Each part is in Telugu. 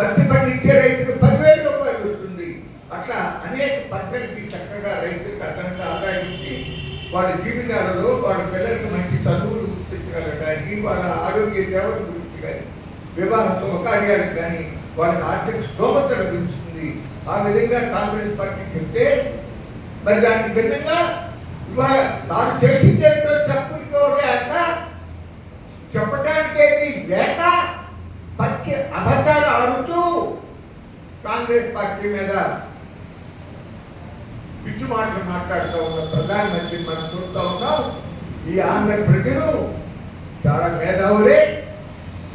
పత్తి పండించే రైతుకు పదివేల రూపాయలు వస్తుంది. అట్లా అనేక పంటలకి చక్కగా రైతులకు అతనికి ఆదాయం ఇచ్చి వాళ్ళ జీవితాలలో వాళ్ళ పిల్లలకు మంచి చదువులు గుర్తించగలగడానికి వాళ్ళ ఆరోగ్య సేవలు గురించి కానీ వివాహ శుభకార్యాలకు కానీ వాళ్ళకి ఆర్థిక స్తోమత లభిస్తుంది ఆ విధంగా కాంగ్రెస్ పార్టీ చెప్తే మరి దానికి భిన్నంగా ఇవాళ తాను చేసింది పచ్చి అబద్ధాలు ఆడుతూ కాంగ్రెస్ పార్టీ మీద పిచ్చి మాటలు మాట్లాడుతూ ఉన్న ప్రధానమంత్రి మనం చూస్తూ ఉన్నాం. ఈ ఆంధ్ర ప్రజలు చాలా మేధావులే.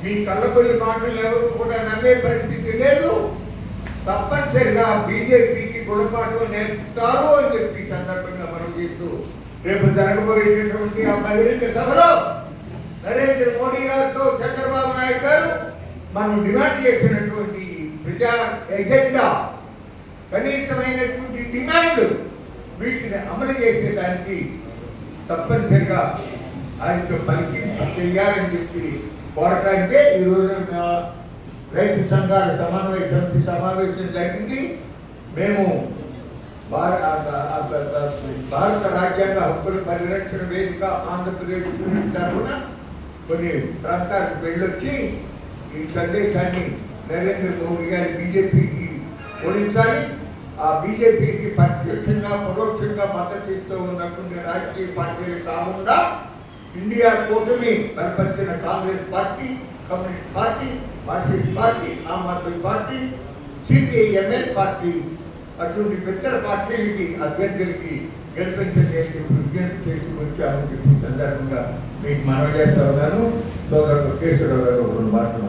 మీ కళ్ళకొల్లి మాటలు ఎవరు కూడా నమ్మే పరిస్థితి లేదు. తప్పనిసరిగా బీజేపీకి గుణపాఠం నేర్పుతారు అని చెప్పి సందర్భంగా మనం చేస్తూ రేపు జరగబోయేటటువంటి ఆ బహిరంగ సభలో నరేంద్ర మోడీ గారితో చంద్రబాబు నాయుడు గారు మనం డిమాండ్ చేసినటువంటి ప్రజా ఎజెండా కనీసమైనటువంటి డిమాండ్ వీటిని అమలు చేసేదానికి తప్పనిసరిగా ఆయనతో పలికి చెయ్యాలని చెప్పి కోరటానికే ఈరోజు రైతు సంఘాల సమన్వయ సమితి సమావేశం జరిగింది. మేము భార- భారత రాజ్యాంగ హక్కుల పరిరక్షణ వేదిక ఆంధ్రప్రదేశ్ తరఫున కొన్ని ప్రాంతాలకు వెళ్ళొచ్చి ఈ సందేశాన్ని నరేంద్ర మోడీ గారి బీజేపీకి ఓడించాలి ఆ బీజేపీకి ప్రత్యక్షంగా పరోక్షంగా మద్దతు ఇస్తూ ఉన్నటువంటి రాజకీయ పార్టీలు కాకుండా ఇండియా కూటమి బలపరిచిన Congress party communist party Marxist party Aam Aadmi party CPIML party అటువంటి ఇతర పార్టీలకి అభ్యర్థులకి గెలిపించడానికి విజ్ఞప్తి చేసి వచ్చామని చెప్పి సందర్భంగా మీకు మనవి చేస్తా ఉన్నాను. సోదరుడు కేశవరావు గారు రెండు మాటలు